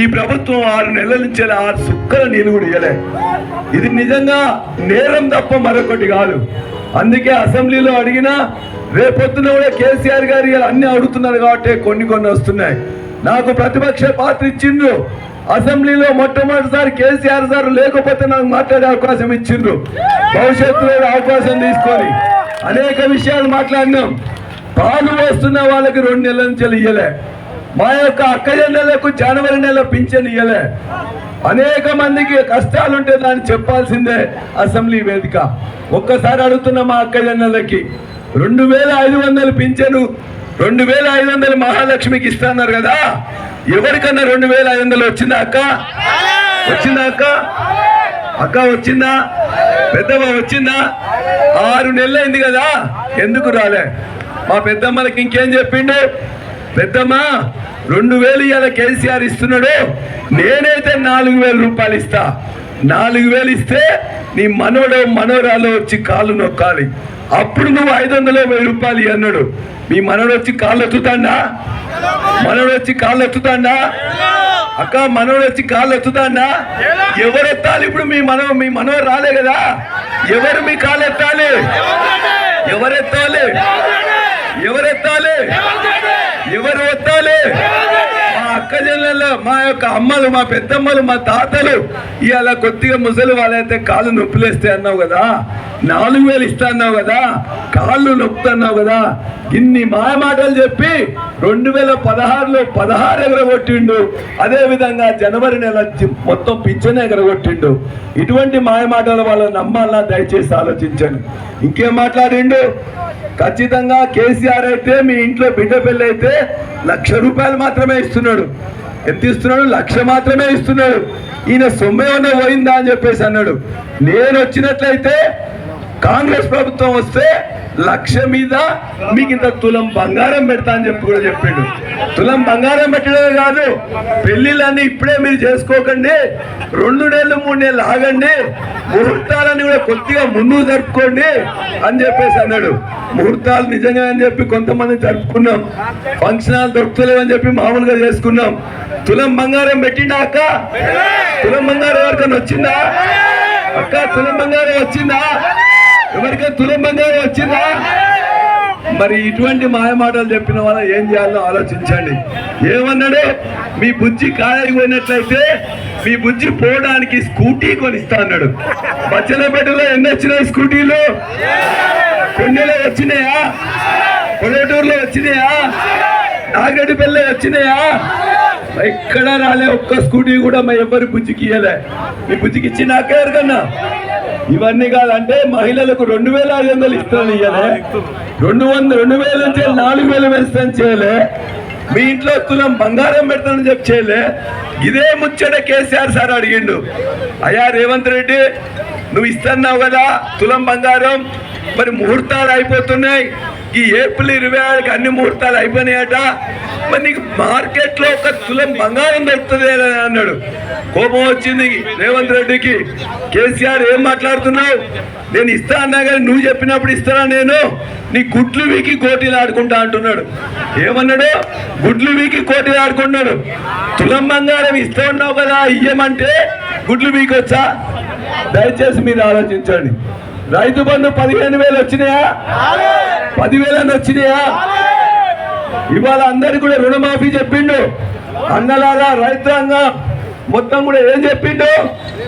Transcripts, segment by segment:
ఈ ప్రభుత్వం ఆరు నెలల నుంచి ఆరు సుక్కల నీళ్ళు కూడా ఇది నిజంగా నేరం తప్ప మరొకటి కాదు. అందుకే అసెంబ్లీలో అడిగినా రేపొద్దున కూడా కేసీఆర్ గారు ఇలా అన్ని అడుగుతున్నారు కాబట్టి కొన్ని కొన్ని వస్తున్నాయి. నాకు ప్రతిపక్ష పాత్ర ఇచ్చిండ్రు. అసెంబ్లీలో మొట్టమొదటిసారి కేసీఆర్ సార్ లేకపోతే నాకు మాట్లాడే అవకాశం ఇచ్చిండ్రు. భవిష్యత్తులో అవకాశం తీసుకొని అనేక విషయాలు మాట్లాడినాం. పాలు వస్తున్న వాళ్ళకి రెండు నెలల నుంచి ఇయ్యలే. మా యొక్క అక్కజెండలకు జనవరి నెల పింఛన్ ఇయ్యలే. అనేక మందికి కష్టాలుంటే దాన్ని చెప్పాల్సిందే అసెంబ్లీ వేదిక. ఒక్కసారి అడుగుతున్న మా అక్కజెండలకి రెండు వేల ఐదు వందలు పింఛను రెండు వేల ఐదు వందలు మహాలక్ష్మికి ఇస్తున్నారు కదా? ఎవరికన్నా రెండు వేల ఐదు వందలు వచ్చిందా అక్క? వచ్చిందా అక్క? అక్క వచ్చిందా? పెద్దమ్మ వచ్చిందా? ఆరు నెలలైంది కదా? ఎందుకు రాలే? మా పెద్దమ్మలకి ఇంకేం చెప్పిండు? పెద్దమ్మ రెండు వేలు ఇవాళ కేసీఆర్ ఇస్తున్నాడు. నేనైతే నాలుగు వేల రూపాయలు ఇస్తా. నాలుగు వేలు ఇస్తే నీ మనోడో మనోరాలో వచ్చి కాళ్ళు నొక్కాలి. అప్పుడు నువ్వు ఐదు వందల వెయ్యి రూపాయలు అన్నాడు. మీ మనోడు వచ్చి కాళ్ళు ఎత్తుతాడా? మనోడు వచ్చి కాళ్ళు ఎత్తుతాడా? అక్క మనోడు వచ్చి కాళ్ళు ఎత్తుతాడా? ఎవరు ఎత్తాలి? ఇప్పుడు మీ మనో మీ మనో రాలే కదా. ఎవరు మీ కాళ్ళు ఎత్తాలి? ఎవరు ఎత్తాలి? ఎవరు ఎత్తాలి ఎవరు ఎత్తాలి మా అక్క చెల్లెళ్ళు మా యొక్క అమ్మలు మా పెద్దమ్మలు మా తాతలు ఇవాళ కొద్దిగా ముసలి వాళ్ళైతే కాళ్ళు నొప్పులేస్తే అన్నావు కదా నాలుగు వేలు ఇస్తా అన్నావు కదా కాళ్ళు నొప్పుతున్నావు కదా ఇన్ని మాయ మాటలు చెప్పి రెండు వేల పదహారులో పదహారు ఎగరగొట్టిండు. అదేవిధంగా జనవరి నెల మొత్తం పింఛన్ ఎగరగొట్టిండు. ఇటువంటి మాయ మాటల వాళ్ళు నమ్మాలా దయచేసి ఆలోచించండి. ఇంకేం మాట్లాడిండు? ఖచ్చితంగా కేసీఆర్ అయితే మీ ఇంట్లో బిడ్డ పెళ్ళి అయితే లక్ష రూపాయలు మాత్రమే ఇస్తున్నాడు. ఎంత ఇస్తున్నాడు? లక్ష మాత్రమే ఇస్తున్నాడు. ఈయన సొమ్మేమన్నా పోయిందా అని చెప్పేసి అన్నాడు. నేను వచ్చినట్లయితే కాంగ్రెస్ ప్రభుత్వం వస్తే లక్ష మీద మీకు ఇంత తులం బంగారం పెడతా అని చెప్పి కూడా చెప్పిండు. తులం బంగారం పెట్టడమే కాదు పెళ్ళిళ్ళన్నీ ఇప్పుడే మీరు చేసుకోకండి రెండు నెలలు మూడు నెలలు ఆగండి ముహూర్తాలన్నీ కూడా కొద్దిగా ముందు జరుపుకోండి అని చెప్పేసి అన్నాడు. ముహూర్తాలు నిజంగా అని చెప్పి కొంతమంది జరుపుకున్నాం. ఫంక్షన్ హాల్ అని చెప్పి మామూలుగా చేసుకున్నాం. తులం బంగారం పెట్టిండా అక్క? తులం బంగారం ఎవరికైనా వచ్చిందా? అక్క తులం బంగారం వచ్చిందా? ఎవరికైనా తులంబంగా వచ్చిందా? మరి ఇటువంటి మాయమాటలు చెప్పిన వాళ్ళ ఏం చేయాలో ఆలోచించండి. ఏమన్నాడు? మీ బుజ్జి కాయపోయినట్లయితే మీ బుజ్జి పోవడానికి స్కూటీ కొనిస్తా అన్నాడు. బచ్చలపేటలో ఎన్ని వచ్చినాయి స్కూటీలు? కొండలో వచ్చినాయా? పల్లెటూరులో వచ్చినాయా? నాగడిపల్లి వచ్చినాయా? ఎక్కడా రాలే ఒక్క స్కూటీ కూడా మా ఎవరి బుజ్జికి ఇయ్యలే. మీ బుజ్జికి ఇచ్చినాక ఎవరికన్నా ఇవన్నీ కాదంటే మహిళలకు రెండు వేల ఐదు వందలు ఇస్తాను ఇయ్యలే. రెండు వంద రెండు వేల నుంచి నాలుగు వేలు వేస్తాను చేయలే. మీ ఇంట్లో తులం బంగారం పెడతానని చెప్పి చేయలే. ఇదే ముచ్చట కేసీఆర్ సార్ అడిగిండు. అయ్యా రేవంత్ రెడ్డి నువ్వు ఇస్తున్నావు కదా తులం బంగారం. మరి ముహూర్తాలు అయిపోతున్నాయి. ఈ ఏప్రిల్ ఇరవై ఆరుకి అన్ని ముహూర్తాలు అయిపోయినాయట. మరి నీకు మార్కెట్లో ఒక తులం బంగారం దొరుకుతుంది అని అన్నాడు. కోపం వచ్చింది రేవంత్ రెడ్డికి. కేసీఆర్ ఏం మాట్లాడుతున్నావు? నేను ఇస్తా అన్నా కానీ నువ్వు చెప్పినప్పుడు ఇస్తానా నేను? నీ గుడ్లు వీకి కోటీలు ఆడుకుంటా అంటున్నాడు. ఏమన్నాడు? గుడ్లు వీకి కోటీలు ఆడుకుంటున్నాడు. తులం బంగారం ఇస్తా ఉన్నావు కదా ఇయ్యమంటే గుడ్లు వీకొచ్చా? దయచేసి మీరు ఆలోచించండి. రైతు బంధు పదిహేను వేలు వచ్చినాయా? పదివేలని వచ్చినాయా? ఇవాళ అందరికి కూడా రుణమాఫీ చెప్పిండు. అన్నలాగా రైతాంగం మొత్తం కూడా ఏం చెప్పిండు?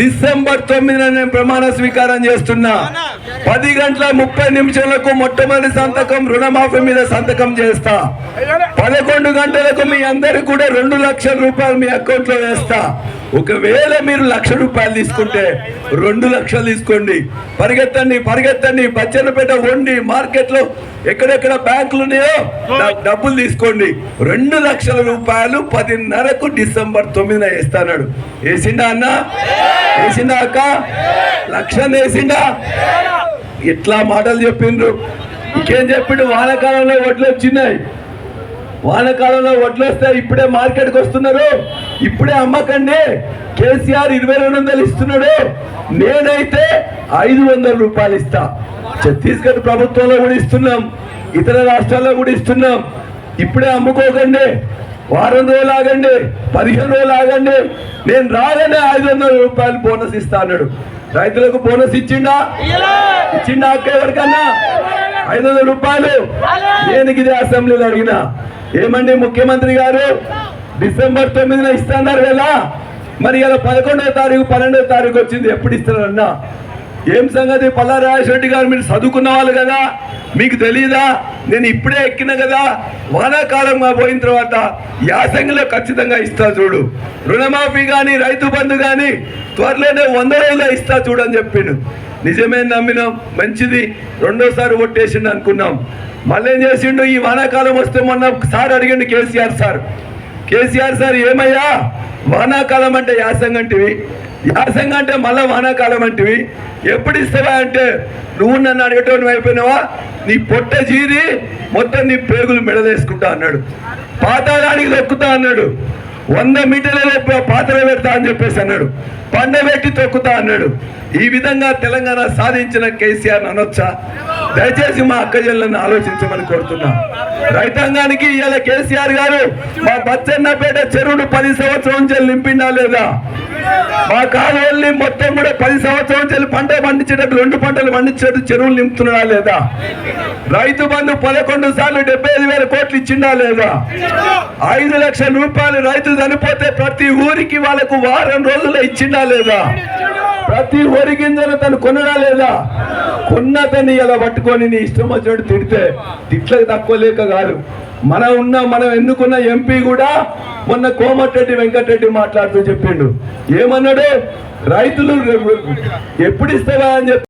డిసెంబర్ తొమ్మిదిన నేను ప్రమాణ స్వీకారం చేస్తున్నా. పది గంటల ముప్పై నిమిషాలకు మొట్టమొదటి సంతకం రుణమాఫీ మీద సంతకం చేస్తా. పదకొండు గంటలకు మీ అందరికి కూడా రెండు లక్షల రూపాయలు మీ అకౌంట్లో వేస్తా. ఒకవేళ మీరు లక్ష రూపాయలు తీసుకుంటే రెండు లక్షలు తీసుకోండి. పరిగెత్తండి పరిగెత్తండి. బచ్చన్నపేట వండి మార్కెట్లో ఎక్కడెక్కడ బ్యాంకులు ఉన్నాయో డబ్బులు తీసుకోండి. రెండు లక్షల రూపాయలు పదిన్నరకు డిసెంబర్ తొమ్మిదిన వేస్తాడు వేసిండా అన్న? వేసిందా అక్క? లక్ష వేసిందా? ఇట్లా మాటలు చెప్పిండ్రు? ఇంకేం చెప్పిండు వానకాలంలో వడ్లు వచ్చినాయి. వానకాలంలో వడ్లు వస్తే ఇప్పుడే మార్కెట్కి వస్తున్నారు. ఇప్పుడే అమ్మకండి. కేసీఆర్ ఇరవై రెండు వందలు ఇస్తున్నాడు. నేనైతే ఐదు వందల రూపాయలు ఇస్తా. ఛత్తీస్గఢ్ ప్రభుత్వంలో కూడా ఇస్తున్నాం. ఇతర రాష్ట్రాల్లో కూడా ఇస్తున్నాం. ఇప్పుడే అమ్ముకోకండి. వారం రోజులు ఆగండి పదిహేను రోజులు ఆగండి. నేను రాగానే ఐదు వందల రూపాయలు బోనస్ ఇస్తా అన్నాడు. రైతులకు బోనస్ ఇచ్చిండా? ఇచ్చిండా అక్క ఎవరికన్నా? ఐదు వందల రూపాయలు. నేను ఇది అసెంబ్లీలో అడిగిన? ఏమండి ముఖ్యమంత్రి గారు? డిసెంబర్ తొమ్మిదిన ఇస్తున్నారు కదా. మరి ఇలా పదకొండవ తారీఖు పన్నెండవ తారీఖు వచ్చింది. ఎప్పుడు ఇస్తారన్నా? ఏం సంగతి? పల్లా గారు మీరు చదువుకున్న వాళ్ళు కదా. మీకు తెలియదా నేను ఇప్పుడే ఎక్కిన కదా? వానాకాలంగా పోయిన తర్వాత యాసంగిలో ఖచ్చితంగా ఇస్తా చూడు. రుణమాఫీ కానీ రైతు బంధు కానీ త్వరలోనే వంద రోజుల్లో ఇస్తా చూడు అని చెప్పిండు. నిజమే నమ్మినాం. మంచిది. రెండోసారి ఓట్టేసిండు అనుకున్నాం. మళ్ళీ ఏం చేసిండు? ఈ వానాకాలం వస్తే మొన్న సార్ అడిగిండు కేసీఆర్ సార్. కేసీఆర్ సార్ ఏమయ్యా? వానాకాలం అంటే యాసంగంటివి. యాసంగ అంటే మళ్ళా వానాకాలం అంటివి. ఎప్పుడు ఇస్తావా అంటే నువ్వు నన్ను అడిగేటోని అయిపోయినావా? నీ పొట్ట జీరి మొత్తం నీ పేగులు మెడలేసుకుంటా అన్నాడు. పాతాళానికి దొక్కుతా అన్నాడు. వంద మీటర్ల పాత్ర పెడతా అని చెప్పేసి అన్నాడు. పండబెట్టి తొక్కుతా అన్నాడు. ఈ విధంగా తెలంగాణ సాధించిన కేసీఆర్ అనొచ్చా? దయచేసి మా అక్కజనులను ఆలోచించమని కోరుతున్నా. రైతాంగానికి ఇవాళ కేసీఆర్ గారు మా బచ్చన్నపేట చెరువును పది సంవత్సరం చెల్లి నింపిండా లేదా? మా కాలువల్ని మొత్తం కూడా పది సంవత్సరం చెల్లి పంట పండించేటట్టు రెండు పంటలు పండించేటట్టు చెరువులు నింపుతున్నా లేదా? రైతు బంధు పదకొండు సార్లు డెబ్బై ఐదు వేల కోట్లు ఇచ్చిండా లేదా? ఐదు లక్షల రూపాయలు రైతు చనిపోతే ప్రతి ఊరికి వాళ్ళకు వారం రోజుల్లో ఇచ్చిండా లేదా? ప్రతి వరి గింజను తను కొనడా లేదా? కొన్న తను ఇలా పట్టుకొని నీ ఇష్టం వచ్చినట్టు తిడితే తిట్లకు తక్కువ లేక కాదు. మనం ఉన్న మనం ఎన్నుకున్న ఎంపీ కూడా మొన్న కోమటిరెడ్డి వెంకటరెడ్డి మాట్లాడుతూ చెప్పిండు. ఏమన్నాడు? రైతులు ఎప్పుడు ఇస్తావా అని చెప్పి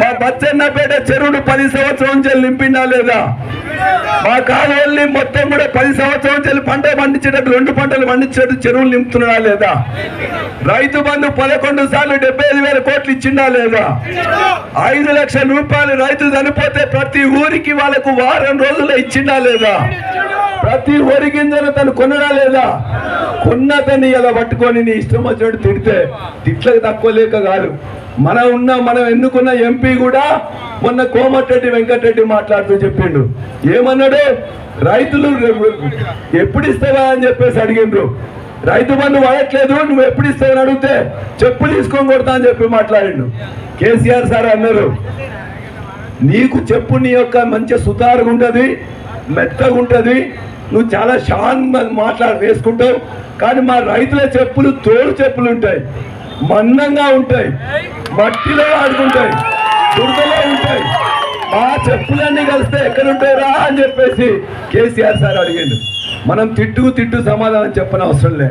మా బచ్చన్నపేట చెరువును పది సంవత్సరం నుంచి నింపిండా లేదా? మా కాలువల్ని మొత్తం కూడా పది సంవత్సరం నుంచి పంట పండించేటట్టు రెండు పంటలు పండించేటట్టు చెరువులు నింపుతున్నా లేదా? రైతు బంధు పదకొండు సార్లు డెబ్బై ఐదు వేల కోట్లు ఇచ్చిండా లేదా? ఐదు లక్షల రూపాయలు రైతు చనిపోతే ప్రతి ఊరికి వాళ్ళకు వారం రోజుల్లో ఇచ్చిండా లేదా? ప్రతి వరి గింజను తను కొనడా లేదా? కొన్న తను ఇలా పట్టుకొని నీ ఇష్టం వచ్చినట్టు తిడితే తిట్లకు తక్కువ లేక కాదు. మనం ఉన్న మనం ఎన్నుకున్న ఎంపీ కూడా మొన్న కోమటిరెడ్డి వెంకటరెడ్డి మాట్లాడుతూ చెప్పిండు. ఏమన్నాడు? రైతులు ఎప్పుడు ఇస్తావా అని చెప్పేసి అడిగిండ్రు. రైతు బంధు వాడట్లేదు నువ్వు ఎప్పుడు ఇస్తావని అడిగితే చెప్పు తీసుకొని కొడతా అని చెప్పి మాట్లాడిండు. కేసీఆర్ సార్ అన్నారు నీకు చెప్పు నీ యొక్క మంచి సుతారుగా ఉంటుంది మెత్తగా ఉంటుంది నువ్వు చాలా షాన్ మాట్లాడి వేసుకుంటావు. కానీ మా రైతుల చెప్పులు తోడు చెప్పులు ఉంటాయి. మందంగా ఉంటాయి. మట్టిలో ఆడుకుంటాయి. దుర్గలో ఉంటాయి. మా చెప్పులన్నీ కలిస్తే ఎక్కడుంటాయి రా అని చెప్పేసి కేసీఆర్ సార్ అడిగిండు. మనం తిట్టుకు తిట్టు సమాధానం చెప్పని అవసరం లే.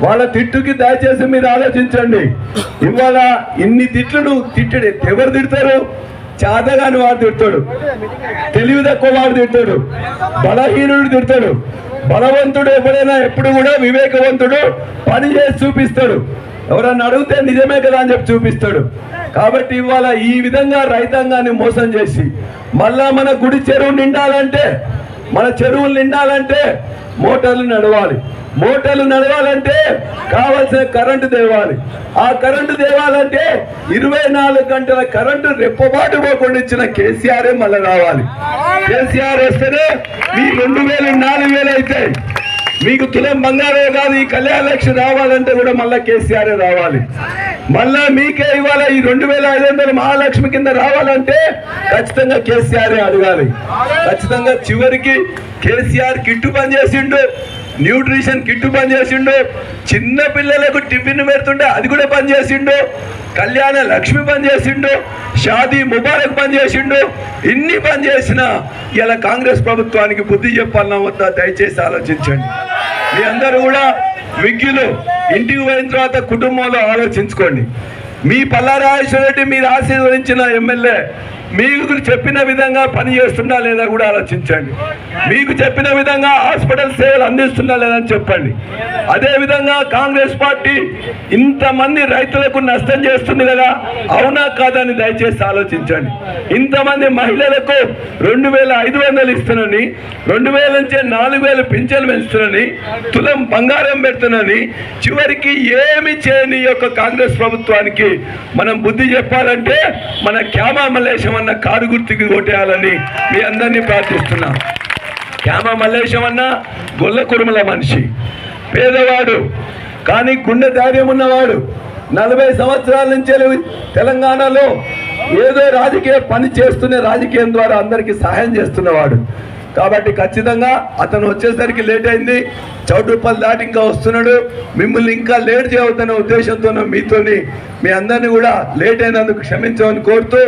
వాళ్ళ తిట్టుకి దయచేసి మీరు ఆలోచించండి. ఇవాళ ఇన్ని తిట్లు తిట్టడు ఎవరు తిడతారు? చేతగాని వాడు తిడతాడు. తెలివి తక్కువ వాడు తిడతాడు. బలహీనుడు తిడతాడు. బలవంతుడు ఎప్పుడైనా ఎప్పుడు కూడా వివేకవంతుడు. పని చేసి చూపిస్తాడు. ఎవరన్నా అడిగితే నిజమే కదా అని చెప్పి చూపిస్తాడు. కాబట్టి ఇవాళ ఈ విధంగా రైతాంగాన్ని మోసం చేసి మళ్ళా మన గుడి చెరువు నిండాలంటే మన చెరువులు నిండాలంటే మోటార్లు నడవాలి. మోటార్లు నడవాలంటే కావలసిన కరెంటు తేవాలి. ఆ కరెంటు తేవాలంటే ఇరవై నాలుగు గంటల కరెంటు రెప్పబాటు పోకుండా ఇచ్చిన కేసీఆర్ మళ్ళీ రావాలి. కేసీఆర్ వస్తేనే మీ రెండు వేలు నాలుగు వేలు అవుతాయి మీకు తులం బంగారే కాదు ఈ కళ్యాణ లక్ష్మి రావాలంటే కూడా మళ్ళా కేసీఆర్ రావాలి. మళ్ళా మీకే ఇవాళ ఈ రెండు వేల ఐదు వందల మహాలక్ష్మి కింద రావాలంటే ఖచ్చితంగా కేసీఆర్ అడగాలి. ఖచ్చితంగా చివరికి కేసీఆర్ కిట్టు పని చేసిండు. న్యూట్రిషన్ కిట్టు పని చేసిండు. చిన్న పిల్లలకు టిఫిన్ పెడుతుంటే అది కూడా పనిచేసిండు కళ్యాణ లక్ష్మి పని చేసిండు. షాదీ ముబారక్ పని చేసిండు. ఇన్ని పనిచేసిన ఇలా కాంగ్రెస్ ప్రభుత్వానికి బుద్ధి చెప్పాలన్నా వద్దా? దయచేసి ఆలోచించండి. మీ అందరూ కూడా విజ్ఞులు ఇంటికి పోయిన తర్వాత కుటుంబంలో ఆలోచించుకోండి. మీ పల్లారాజేశ్వర రెడ్డి మీరు ఆశీర్వదించిన ఎమ్మెల్యే మీకు చెప్పిన విధంగా పని చేస్తుందా లేదా కూడా ఆలోచించండి. మీకు చెప్పిన విధంగా హాస్పిటల్ సేవలు అందిస్తున్నా లేదా అని చెప్పండి. అదేవిధంగా కాంగ్రెస్ పార్టీ ఇంతమంది రైతులకు నష్టం చేస్తుంది కదా అవునా కాదని దయచేసి ఆలోచించండి. ఇంతమంది మహిళలకు రెండు వేల ఐదు వందలు ఇస్తున్నని రెండు వేల నుంచి నాలుగు వేలు పింఛన్లు పెంచుతున్నని తులం బంగారం పెడుతున్నని చివరికి ఏమి చేయని యొక్క కాంగ్రెస్ ప్రభుత్వానికి మనం బుద్ధి చెప్పాలంటే మన క్యామా మల్లేశం అన్న కారు గుర్తుకి కొట్టేయాలని మీ అందరినీ ప్రార్థిస్తున్నాం. క్యామ మల్లేశం అన్న గొల్ల కురుమల మనిషి. పేదవాడు కానీ గుండె ధైర్యం ఉన్నవాడు నలభై సంవత్సరాల నుంచి తెలంగాణలో. ఏదో రాజకీయ పని చేస్తూనే రాజకీయం ద్వారా అందరికీ సహాయం చేస్తున్నవాడు. కాబట్టి ఖచ్చితంగా అతను వచ్చేసరికి లేట్ అయింది. చౌటుప్పల్ దాటి ఇంకా వస్తున్నాడు. మిమ్మల్ని ఇంకా లేట్ చేయవద్దనే ఉద్దేశంతో మీతోని మీ అందరినీ కూడా లేట్ అయినందుకు క్షమించమని కోరుతూ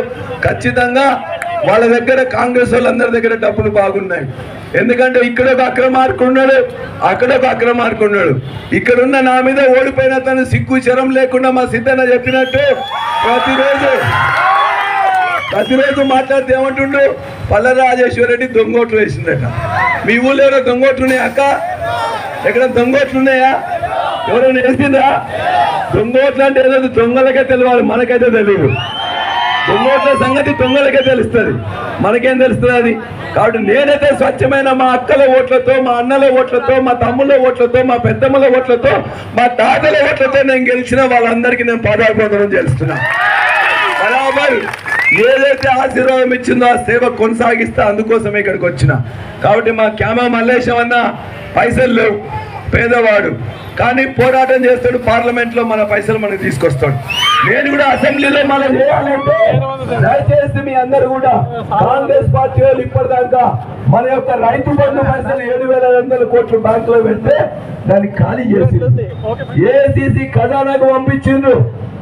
ఖచ్చితంగా వాళ్ళ దగ్గర కాంగ్రెస్ వాళ్ళందరి దగ్గర డబ్బులు బాగున్నాయి. ఎందుకంటే ఇక్కడ ఒక అక్రమార్కు ఉన్నాడు అక్కడ ఒక అక్రమార్కు ఉన్నాడు. ఇక్కడ ఉన్న నా మీద ఓడిపోయిన తను సిగ్గు చరం లేకుండా మా సిద్ధన్న చెప్పినట్టు ప్రతిరోజు ప్రతిరోజు మాట్లాడితే ఏమంటుండు పల్ల రాజేశ్వర రెడ్డి దొంగోట్లు వేసిందట. మీ ఊళ్ళో ఎవరో దొంగోట్లు ఉన్నాయా అక్క? ఎక్కడ దొంగోట్లు ఉన్నాయా ఎవరైనా వేసిందా దొంగోట్లు అంటే ఏదో దొంగలకే తెలియాలి మనకైతే తెలియదు దొంగోట్ల సంగతి దొంగలకే తెలుస్తుంది. మనకేం తెలుస్తుంది అది? కాబట్టి నేనైతే స్వచ్ఛమైన మా అక్కల ఓట్లతో మా అన్నల ఓట్లతో మా తమ్ముళ్ళ ఓట్లతో మా పెద్దమ్మల ఓట్లతో మా తాతల ఓట్లతో నేను గెలిచిన వాళ్ళందరికీ నేను పదార్థం చేస్తున్నా. బరాబర్. ఏదైతే ఆశీర్వాదం ఇచ్చిందో ఆ సేవ కొనసాగిస్తా అందుకోసమే ఇక్కడికి వచ్చిన. కాబట్టి మా క్యామా మల్లేశం అన్న పైసలు లేవు పేదవాడు. కానీ పోరాటం చేస్తాడు పార్లమెంట్లో మన పైసలు మనకు తీసుకొస్తాడు. నేను కూడా అసెంబ్లీలో మనం చేయాలంటే దయచేసి మీ అందరు కూడా కాంగ్రెస్ పార్టీ వాళ్ళు ఇప్పటిదాకా మన యొక్క రైతు బంధు పైసలు ఏడు వేల ఐదు వందల కోట్లు బ్యాంకులో పెడితే దాన్ని ఖాళీ చేసి ఏసీసీ ఖజానాకు పంపించిండ్రు.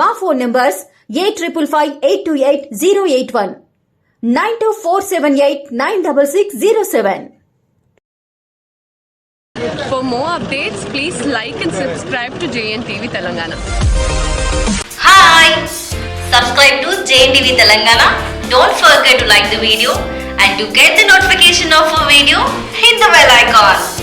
మా phone numbers eight triple five eight two eight zero eight one nine two four seven eight nine double six zero seven For more updates, please like and subscribe to JNTV Telangana. Hi! Subscribe to JNTV Telangana. Don't forget to like the video and to get the notification of a video, hit the bell icon.